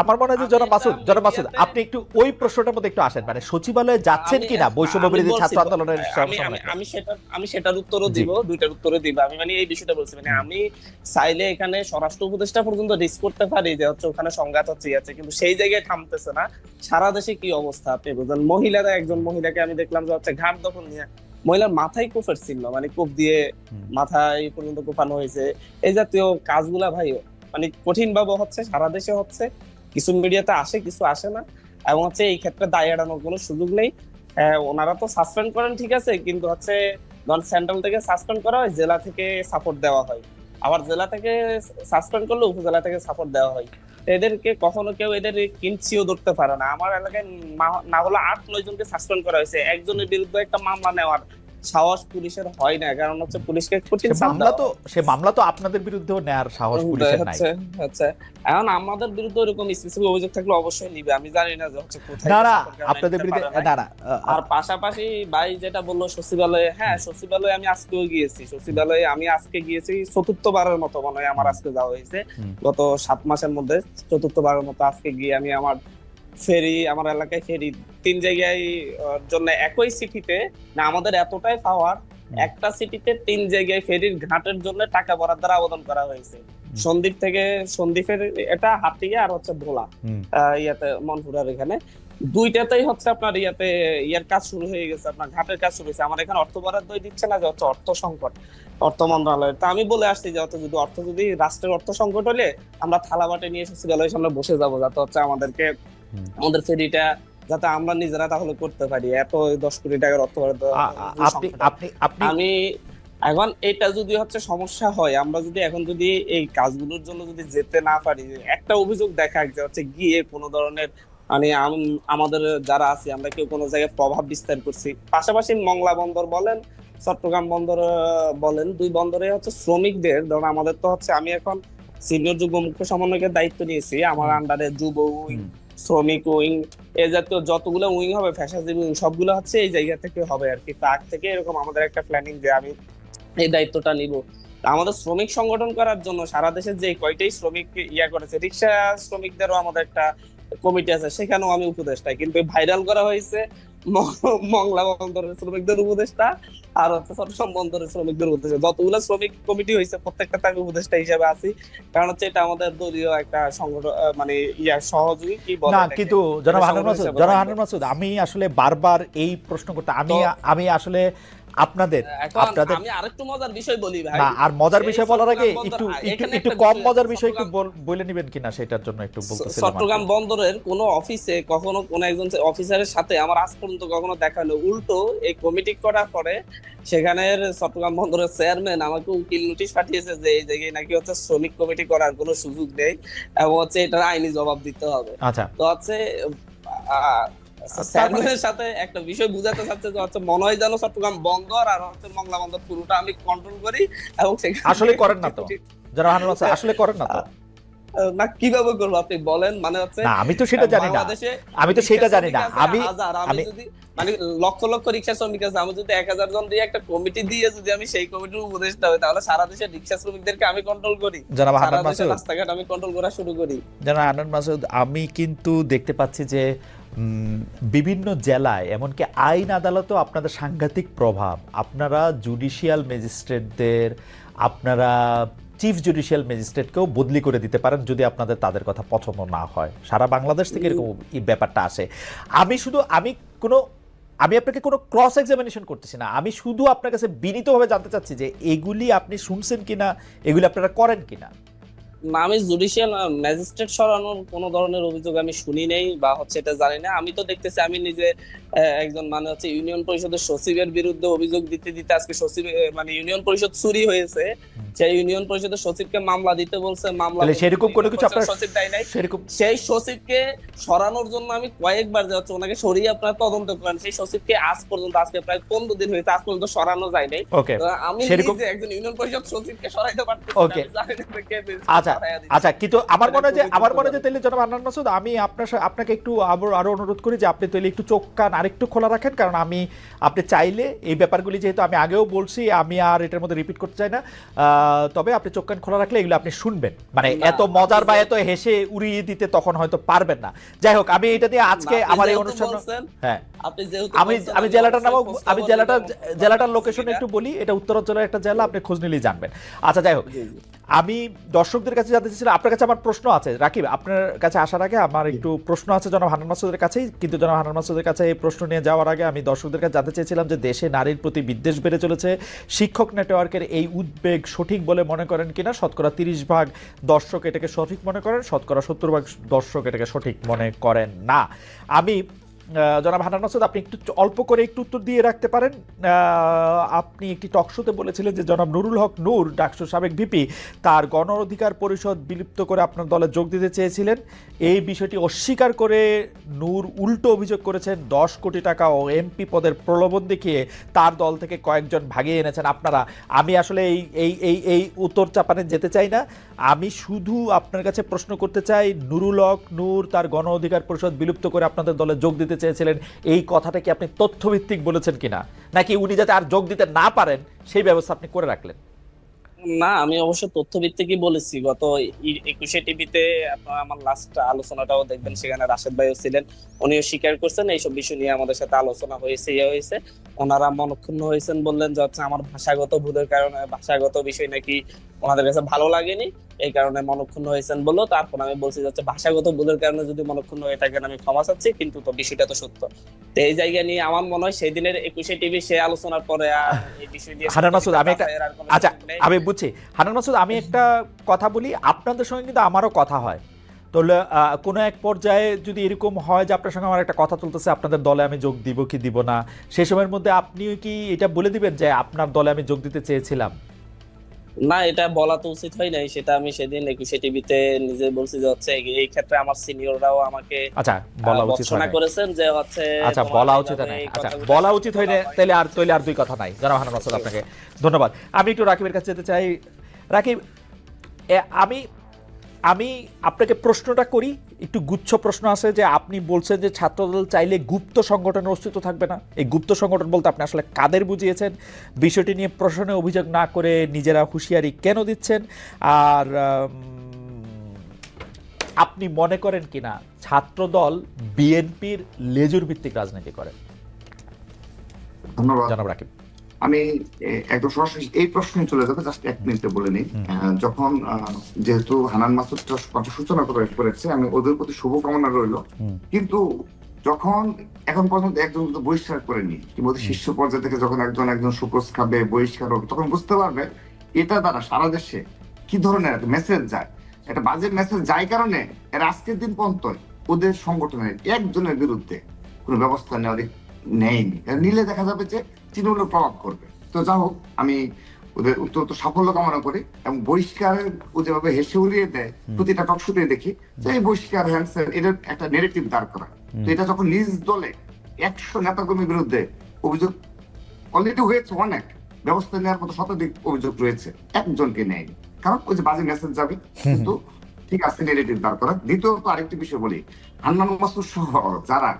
আমার মনে হয় যে জনাব মাসুদ জনাব মাসুদ আপনি একটু ওই প্রশ্নটার মধ্যে একটু আসেন। মানে সচিবালয়ে যাচ্ছেন কিনা বৈষম্য বিরোধী ছাত্র আন্দোলনের আমি সেটা আমি সেটার উত্তরও দিব দুইটার উত্তরও দিব। আমি মানে এই বিষয়টা বলছি মানে আমি চাইলে এখানে স্বরাষ্ট্র উপদেষ্টা পর্যন্ত রিস্ক করতে পারি যে হচ্ছে ওখানে সংঘাত হচ্ছে আছে কিন্তু সেই জায়গায় থামতেছে না। সারা দেশে কি অবস্থা আপনি বুঝলেন মহিলারা একজন মহিলাকে আমি দেখলাম যে হচ্ছে ঘাট দখল নিয়ে মহিলার মাথায় কোফের ছিল মানে কোপ দিয়ে মাথায় পর্যন্ত কোপানো হয়েছে। এই জাতীয় কাজগুলা ভাই মানে কঠিন ভাবে হচ্ছে সারা দেশে হচ্ছে। কিছু মিডিয়াতে আসে কিছু আসে না। এবং হচ্ছে এই ক্ষেত্রে দায় এড়ানোর কোনো সুযোগ নেই। হ্যাঁ, ওনারা তো সাসপেন্ড করেন ঠিক আছে। কিন্তু হচ্ছে ধর সেন্ট্রাল থেকে সাসপেন্ড করা হয় জেলা থেকে সাপোর্ট দেওয়া হয়। আবার জেলা থেকে সাসপেন্ড করলে উপজেলা থেকে সাপোর্ট দেওয়া হয়। এদেরকে কখনো কেউ এদের কিনছিও ধরতে পারে না। আমার এলাকায় না- না হলে আট নয় জনকে সাসপেন্ড করা হয়েছে। একজনের বিরুদ্ধে একটা মামলা নেওয়ার সাহস পুলিশের হয় না কারণ হচ্ছে পুলিশকে কঠিন মামলা তো সে মামলা তো আপনাদের বিরুদ্ধেও নেয়ার সাহস পুলিশের নাই। হচ্ছে। এখন আমাদের বিরুদ্ধে ওরকম স্পেসিফিক অভিযোগ থাকলে অবশ্যই নিবে আমি জানি না যে হচ্ছে কোথায় না না আপনাদের বিরুদ্ধে। না না আর পাশাপাশি ভাই যেটা বলল সচিবালয়ে হ্যাঁ সচিবালয়ে আমি আজকেও গিয়েছি। সচিবালয়ে আমি আজকে গিয়েছি চতুর্থবারের মতো মনে হয় আমার আজকে যাওয়া হয়েছে। গত সাত মাসের মধ্যে চতুর্থবারের মতো আজকে গিয়ে আমি আমার ফেরি আমার এলাকায় ফেরি তিন জায়গায় জন্য একই সিটিতে না আমাদের এতটাই পাওয়ার একটা সিটিতে তিন জায়গায় ফেরির ঘাটের জন্য টাকা বরাদ্দের আবেদন করা হয়েছে। সন্দ্বীপ থেকে সন্দ্বীপের এটা হাতিয়া আর হচ্ছে ভোলা ইয়াতে মনপুরার এখানে। দুইটাতেই হচ্ছে আপনার ইয়াতে ইয়ার কাজ শুরু হয়ে গেছে আপনার ঘাটের কাজ শুরু হয়েছে। আমার এখানে অর্থ বরাদ্দ দিচ্ছে না যে হচ্ছে অর্থ সংকট অর্থ মন্ত্রণালয়। তা আমি বলে আসছি যে যদি অর্থ যদি রাষ্ট্রের অর্থ সংকট হলে আমরা থালা বাটে নিয়ে সচিবালয়ের সামনে বসে যাব যাতে হচ্ছে আমাদেরকে। আমাদের ফেরিটা যাতে আমরা নিজেরা তাহলে করতে পারি। এত দশ কোটি টাকার অর্থ আপনি আপনি আপনি আমি এখন এটা যদি হচ্ছে সমস্যা হয় আমরা যদি এখন যদি এই কাজগুলোর জন্য যদি যেতে না পারি একটা অভিযোগ দেখা যে হচ্ছে গিয়ে কোনো ধরনের মানে আমাদের যারা আছি আমরা কেউ কোনো জায়গায় প্রভাব বিস্তার করছি। পাশাপাশি মংলা বন্দর বলেন চট্টগ্রাম বন্দর বলেন দুই বন্দরে হচ্ছে শ্রমিকদের ধরুন আমাদের তো হচ্ছে আমি এখন সিনিয়র যুব মুখ্য সমন্বয়কের দায়িত্ব নিয়েছি আমার আন্ডারে যুব। শ্রমিক উইং, এ জাতীয় যতগুলো উইং হবে ফ্যাশাজীবী উইং, সবগুলো হচ্ছে এই জায়গা থেকে হবে আর কি। তার থেকে এরকম আমাদের একটা প্ল্যানিং যে আমি এই দায়িত্বটা নিব। আমাদের শ্রমিক সংগঠন করার জন্য সারা দেশের যে কয়টাই শ্রমিক ইয়া করেছে, রিক্সা শ্রমিকদেরও আমাদের একটা কমিটি আছে সেখানেও আমি উপদেষ্টা। কিন্তু ভাইরাল করা হয়েছে মংলা বন্দরের শ্রমিকদের উপদেষ্টা আর হচ্ছে চট্টগ্রাম বন্দরের শ্রমিকদের উপদেষ্টা। যতগুলো শ্রমিক কমিটি হয়েছে প্রত্যেকটাতে আমি উপদেষ্টা হিসেবে আছি। কারণ হচ্ছে এটা আমাদের দলীয় একটা সংগঠন মানে ইয়া সহযোগী কি বলে না কিন্তু জনাব এটা মাসুদ জনাব থাকবে। মাসুদ আমি আসলে বারবার এই প্রশ্ন করতে আমি আমি আসলে আপনাদের আপনাদের আমি আরেকটু মজার বিষয় বলি ভাই। আর মজার বিষয় বলার আগে একটু একটু একটু কম মজার বিষয় একটু বলে নেবেন কিনা সেটার জন্য একটু বলতেছিলাম চট্টগ্রাম বন্দরের কোনো অফিসে কখনো কোনো একজন অফিসারের সাথে আমার আজ পর্যন্ত কখনো দেখা হলো উল্টো এই কমিটি করার পরে সেখানের চট্টগ্রাম বন্দরের চেয়ারম্যান আমাকে উকিল নোটিশ পাঠিয়েছে যে এই জায়গায় নাকি হচ্ছে শ্রমিক কমিটি করার কোনো সুযোগ নেই এবং হচ্ছে এটার আইনি জবাব দিতে হবে। আচ্ছা। তো হচ্ছে আহ, সাথে একটা বিষয় বুঝাতে চাচ্ছে যে হচ্ছে মনে হয় যেন চট্টগ্রাম বন্দর আর হচ্ছে মংলা বন্দর পুরোটা আমি কন্ট্রোল করি এবং আসলে করেন না তো। হানুন মাসুদ আসলে করেন না তো। না কীভাবে করব আপনি বলেন? মানে হচ্ছে আমি তো সেটা জানি না। আমি তো সেটা জানি না। আমি আমি যদি মানে লক্ষ লক্ষ রিক্সা শ্রমিক আছে আমি যদি এক হাজার জন দিয়ে একটা কমিটি দিয়ে যদি আমি সেই কমিটির উপদেষ্টা হই তাহলে সারা দেশের রিক্সা শ্রমিকদেরকে আমি কন্ট্রোল করি। হান্নান দেশের মাসুদ। রাস্তাঘাট আমি কন্ট্রোল করা শুরু করি। জনাব হান্নান মাসুদ আমি কিন্তু দেখতে পাচ্ছি যে বিভিন্ন জেলায় এমনকি আইন আদালতেও আপনাদের সাংঘাতিক প্রভাব। আপনারা জুডিশিয়াল ম্যাজিস্ট্রেটদের আপনারা চিফ জুডিশিয়াল ম্যাজিস্ট্রেটকেও বদলি করে দিতে পারেন যদি আপনাদের তাদের কথা পছন্দ না হয়। সারা বাংলাদেশ থেকে এরকম এই ব্যাপারটা আসে। আমি শুধু আমি কোনো আমি আপনাকে কোনো ক্রস এক্সামিনেশন করতেছি না। আমি শুধু আপনার কাছে বিনীতভাবে জানতে চাচ্ছি যে এগুলি আপনি শুনছেন কিনা এগুলি আপনারা করেন কিনা। না, আমি জুডিশিয়াল ম্যাজিস্ট্রেট সরানোর কোনো ধরনের অভিযোগ আমি শুনি নেই বা হচ্ছে এটা জানি না। আমি তো দেখতেছি আমি নিজে একজন মানে হচ্ছে ইউনিয়ন পরিষদের সচিবের বিরুদ্ধে অভিযোগ দিতে দিতে আজকে সচিব মানে ইউনিয়ন পরিষদ চুরি হয়েছে। সেই ইউনিয়ন পরিষদের সচিবকে মামলা দিতে বলছে মামলা সেরকম কোনো কিছু আপনার- সচিব দেয় নাই। সেরকম সেই সচিবকে সরানোর জন্য আমি কয়েকবার যে হচ্ছে ওনাকে সরিয়ে আপনারা তদন্ত করেন। সেই সচিবকে আজ পর্যন্ত আজকে প্রায় পনেরো দিন হয়েছে আজ পর্যন্ত সরানো যায় নাই। আমি নিজে একজন ইউনিয়ন পরিষদ সচিবকে সরাইতে পারতেছি না, আমি জানি না কে দিয়েছে। আচ্ছা আচ্ছা। আচ্ছা কিন্তু আমার মনে হয় যে আমার মনে হয় যে। তাহলে জনাব আন্নান মাসুদ আমি আপনার আপনাকে একটু আবার আরও অনুরোধ করি যে আপনি তাহলে একটু চোখ কান আরেকটু খোলা রাখেন কারণ আমি আপনি চাইলে এই ব্যাপারগুলি যেহেতু আমি আগেও বলছি আমি আর এটার মধ্যে রিপিট করতে চাই না তবে আপনি চোখ কান খোলা রাখলে এগুলো আপনি শুনবেন মানে এত মজার বা এত হেসে উড়িয়ে দিতে তখন হয়তো পারবেন না যাই হোক আমি এটা দিয়ে আজকে আমার এই অনুষ্ঠান হ্যাঁ আমি আমি জেলাটার নাম আমি জেলাটা জেলাটার লোকেশন একটু বলি এটা উত্তরাঞ্চলের একটা জেলা আপনি খোঁজ নিলেই জানবেন আচ্ছা যাই হোক। আমি দর্শকদের কাছে জানতে চাইছিলাম আপনার কাছে আমার প্রশ্ন আছে। রাকিব আপনার কাছে আসার আগে আমার একটু প্রশ্ন আছে জনাব হানান মাসুদের কাছেই কিন্তু জনাব হানান মাসুদের কাছে এই প্রশ্ন নিয়ে যাওয়ার আগে আমি দর্শকদের কাছে জানতে চেয়েছিলাম যে দেশে নারীর প্রতি বিদ্বেষ বেড়ে চলেছে। শিক্ষক নেটওয়ার্কের এই উদ্বেগ সঠিক বলে মনে করেন কিনা? শতকরা তিরিশ ভাগ দর্শক এটাকে সঠিক মনে করেন শতকরা সত্তর ভাগ দর্শক এটাকে সঠিক মনে করেন না। আমি জনাব হানান মাসুদ, আপনি একটু অল্প করে একটু উত্তর দিয়ে রাখতে পারেন। আপনি একটি টকশোতে বলেছিলেন যে জনাব নুরুল হক নূর ডাকসুর সাবেক ভিপি, তার গণ অধিকার পরিষদ বিলুপ্ত করে আপনার দলে যোগ দিতে চেয়েছিলেন। এই বিষয়টি অস্বীকার করে নূর উল্টো অভিযোগ করেছেন, দশ কোটি টাকা ও এমপি পদের প্রলোভন দেখিয়ে তার দল থেকে কয়েকজন ভাগিয়ে এনেছেন আপনারা। আমি আসলে এই এই এই এই উত্তর চাপানে যেতে চাই না। আমি শুধু আপনার কাছে প্রশ্ন করতে চাই, নুরুল হক নূর তার গণ অধিকার পরিষদ বিলুপ্ত করে আপনাদের দলে যোগ দিতে চেয়েছিলেন, এই কথাটা কি আপনি তথ্যভিত্তিক বলেছেন কিনা? নাকি উনি যাতে আর যোগ দিতে না পারেন, সেই ব্যবস্থা আপনি করে রাখলেন? না আমি অবশ্য তথ্য ভিত্তিকই বলেছি। গত একুশে টিভিতে আমার লাস্ট আলোচনাটাও দেখবেন সেখানে রাশেদ ভাইও ছিলেন। উনিও স্বীকার করছেন এইসব বিষয় নিয়ে আমাদের সাথে আলোচনা হয়েছে ইয়ে হয়েছে। ওনারা মনক্ষুণ্ণ হয়েছেন বললেন যে হচ্ছে আমার ভাষাগত ভুলের কারণে ভাষাগত বিষয় নাকি ওনাদের কাছে ভালো লাগেনি এই কারণে মনক্ষুণ্ণ হয়েছেন বলল। তারপর আমি বলছি যে হচ্ছে ভাষাগত ভুলের কারণে যদি মনক্ষুণ্ণ হয়ে থাকেন আমি ক্ষমা চাচ্ছি কিন্তু তো বিষয়টা তো সত্য। তো এই জায়গা নিয়ে আমার মনে হয় সেই দিনের একুশে টিভি সে আলোচনার পরে আর এই বিষয় নিয়ে আমি আচ্ছা আমি বুঝছি? হানান মাসুদ আমি একটা কথা বলি আপনাদের সঙ্গে কিন্তু আমারও কথা হয়। তো কোনো এক পর্যায়ে যদি এরকম হয় যে আপনার সঙ্গে আমার একটা কথা চলতেছে আপনাদের দলে আমি যোগ দিব কি দিব না সেই সময়ের মধ্যে আপনিও কি এটা বলে দিবেন যে আপনার দলে আমি যোগ দিতে চেয়েছিলাম? না এটা বলা তো উচিত হয় নাই সেটা আমি সেদিন একুশে টিভিতে নিজে বলছি যে হচ্ছে এই- ক্ষেত্রে আমার সিনিয়ররাও আমাকে আচ্ছা বলা উচিত হয় ভর্ৎসনা করেছেন যে হচ্ছে আচ্ছা বলা উচিত নাই। আচ্ছা বলা উচিত হয় না তাহলে আর তাহলে আর দুই কথা নাই। জানা হানান মাসুদ আপনাকে ধন্যবাদ। আমি একটু রাকিবের কাছে যেতে চাই। রাকিব আমি আমি আপনাকে প্রশ্নটা করি একটু গুচ্ছ প্রশ্ন আছে যে আপনি বলছেন যে ছাত্রদল চাইলে গুপ্ত সংগঠনের অস্তিত্ব থাকবে না। এই গুপ্ত সংগঠন বলতে আপনি আসলে কাদের বুঝিয়েছেন? বিষয়টি নিয়ে প্রশ্নে অভিযোগ না করে নিজেরা হুঁশিয়ারি কেন দিচ্ছেন? আর আপনি মনে করেন কিনা ছাত্রদল বিএনপির লেজুর ভিত্তিক রাজনীতি করে? ধন্যবাদ। জনাব রাকিব। আমি একদম সরাসরি এই প্রশ্নে চলে যাবে জাস্ট এক মিনিটে বলে নিই। যখন যেহেতু হানান মাসুদটা কথা সূচনা করে করেছে আমি ওদের প্রতি শুভকামনা রইল। কিন্তু যখন এখন পর্যন্ত একজন তো বহিষ্কার করেনি কিংবা শীর্ষ পর্যায় থেকে যখন একজন একজন সুপ্রস খাবে বহিষ্কার হবে তখন বুঝতে পারবে এটা দ্বারা সারা দেশে কি ধরনের একটা মেসেজ যায়। একটা বাজে মেসেজ যায় কারণে এর আজকের দিন পর্যন্ত ওদের সংগঠনের একজনের বিরুদ্ধে কোনো ব্যবস্থা নেওয়া নেয়নি। নিলে দেখা যাবে যে তৃণমূলের প্রভাব করবে। তো যা হোক আমি ওদের অত্যন্ত সাফল্য কামনা করি এবং বহিষ্কারের ও যেভাবে হেসে উড়িয়ে দেয়। প্রতিটা টকশুটে দেখি যে এই বহিষ্কার হ্যান্সার এটার একটা নেগেটিভ দাঁড় করা তো এটা যখন নিজ দলে একশো নেতাকর্মীর বিরুদ্ধে অভিযোগ অলরেডি হয়েছে অনেক ব্যবস্থা নেওয়ার মতো শতাধিক অভিযোগ রয়েছে একজনকে নেয়নি। কারণ ওই যে বাজে মেসেজ যাবে কিন্তু ঠিক আছে নেগেটিভ দাঁড় করা দ্বিতীয়ত আরেকটি বিষয় বলি হান্নান মাসুদ সহ যারা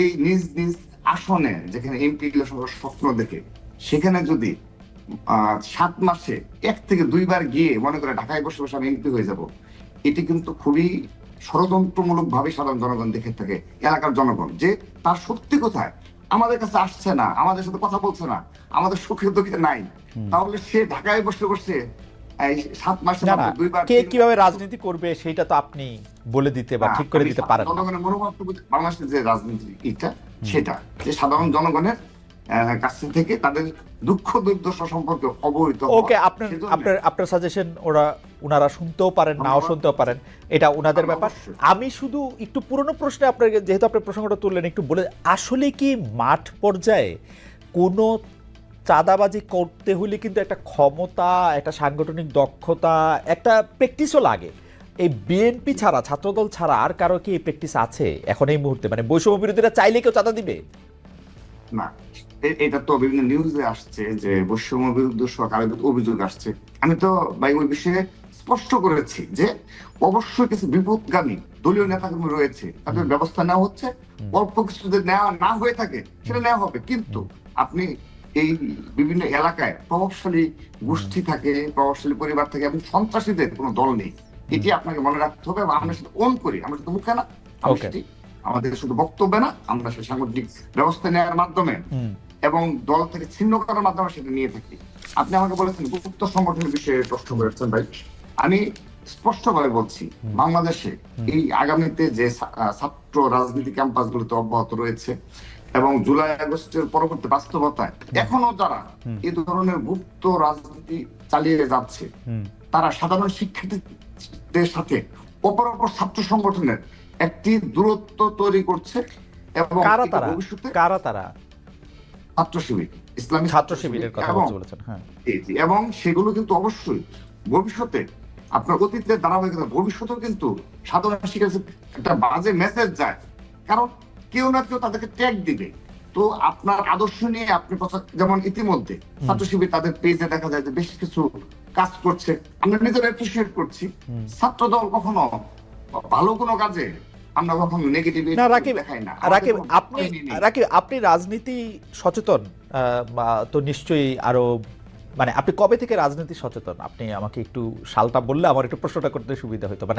এই নিজ নিজ আসনে যেখানে এমপি স্বপ্ন দেখে সেখানে যদি সাত মাসে এক থেকে দুইবার গিয়ে মনে করে ঢাকায় বসে বসে আমি এমপি হয়ে যাব এটি কিন্তু খুবই ষড়যন্ত্রমূলক ভাবে সাধারণ জনগণ দেখে থাকে এলাকার জনগণ যে তার সত্যি কোথায় আমাদের কাছে আসছে না আমাদের সাথে কথা বলছে না আমাদের সুখে দুঃখে নাই। তাহলে সে ঢাকায় বসে বসে সাত দুইবার কে কীভাবে রাজনীতি করবে সেটা তো আপনি বলে দিতে বা ঠিক করে দিতে পারেন জনগণের মনোভাবটা বুঝি- বাংলাদেশের যে রাজনীতি এটা সেটা যে সাধারণ জনগণের কাছ থেকে তাদের দুঃখ দুর্দশা সম্পর্কে অবহিত ওকে আপনার আপনার আপনার সাজেশন ওরা ওনারা শুনতেও পারেন নাও। শুনতেও পারেন। এটা ওনাদের ব্যাপার। আমি শুধু একটু পুরনো প্রশ্নে আপনার যেহেতু আপনি প্রসঙ্গটা তুললেন একটু বলে আসলে কি মাঠ পর্যায়ে কোনো চাঁদাবাজি করতে হলে কিন্তু একটা ক্ষমতা একটা সাংগঠনিক দক্ষতা একটা প্র্যাকটিসও লাগে। এই বিএনপি ছাড়া ছাত্রদল ছাড়া আর কারও কি এই প্র্যাকটিস আছে এখন এই মুহূর্তে? মানে বৈষম্য বিরোধীরা চাইলে কেউ চাঁদা দিবে? না। এটা তো বিভিন্ন নিউজে আসছে যে বৈষম্য বিরুদ্ধে সরকারের অভিযোগ আসছে। আমি তো ভাই ওই বিষয়ে স্পষ্ট করেছি যে অবশ্যই কিছু বিপদগামী দলীয় নেতাকর্মী রয়েছে। তাদের ব্যবস্থা নেওয়া হচ্ছে। অল্প কিছু যদি নেওয়া না হয়ে থাকে সেটা নেওয়া হবে। কিন্তু আপনি এই বিভিন্ন এলাকায় প্রভাবশালী গোষ্ঠী থাকে প্রভাবশালী পরিবার থাকে এবং সন্ত্রাসীদের কোনো দল নেই। এটি আপনাকে মনে রাখতে হবে এবং আমরা সেটা অন করি আমরা শুধু মুখে না. সেটি আমাদের শুধু বক্তব্যে না আমরা সেই সাংগঠনিক ব্যবস্থা নেওয়ার মাধ্যমে এবং দল থেকে ছিন্ন করার মাধ্যমে সেটা নিয়ে থাকি। আপনি আমাকে বলেছেন গুপ্ত সংগঠনের বিষয়ে প্রশ্ন করেছেন ভাই। আমি স্পষ্টভাবে বলছি বাংলাদেশে এই আগামীতে যে ছাত্র রাজনীতি ক্যাম্পাস ক্যাম্পাসগুলোতে অব্যাহত রয়েছে এবং জুলাই আগস্টের পরবর্তী বাস্তবতায় এখনও যারা এই ধরনের গুপ্ত রাজনীতি চালিয়ে যাচ্ছে তারা সাধারণ শিক্ষার্থীদের সাথে অপর অপর ছাত্র সংগঠনের একটি দূরত্ব তৈরি করছে এবং ভবিষ্যতে কারা তারা? ছাত্র শিবির ইসলামী ছাত্র শিবিরের কথা বলেছেন হ্যাঁ। এবং সেগুলো কিন্তু অবশ্যই ভবিষ্যতে আপনার অতীতের ধারাবাহিকতা ভবিষ্যতেও কিন্তু সাধারণ শিক্ষার্থী একটা বাজে মেসেজ যায়। কারণ কেউ না কেউ তাদেরকে ট্যাগ দিবে। তো আপনার আদর্শ নিয়ে আপনি যেমন ইতিমধ্যে ছাত্র শিবির তাদের পেজে দেখা যায় যে বেশ কিছু কাজ করছে। আমরা নিজেরা অ্যাপ্রিসিয়েট করছি। ছাত্র দল কখনো ভালো কোনো কাজে আমরা কখনো নেগেটিভ না রাকিব না। রাকিব আপনি রাকিব আপনি রাজনীতি সচেতন? তো নিশ্চয়ই আরও মানে আপনি কবে থেকে রাজনীতি সচেতন? আপনি আমাকে একটু সালটা বললে আমার একটু প্রশ্নটা করতে সুবিধা হতো। মানে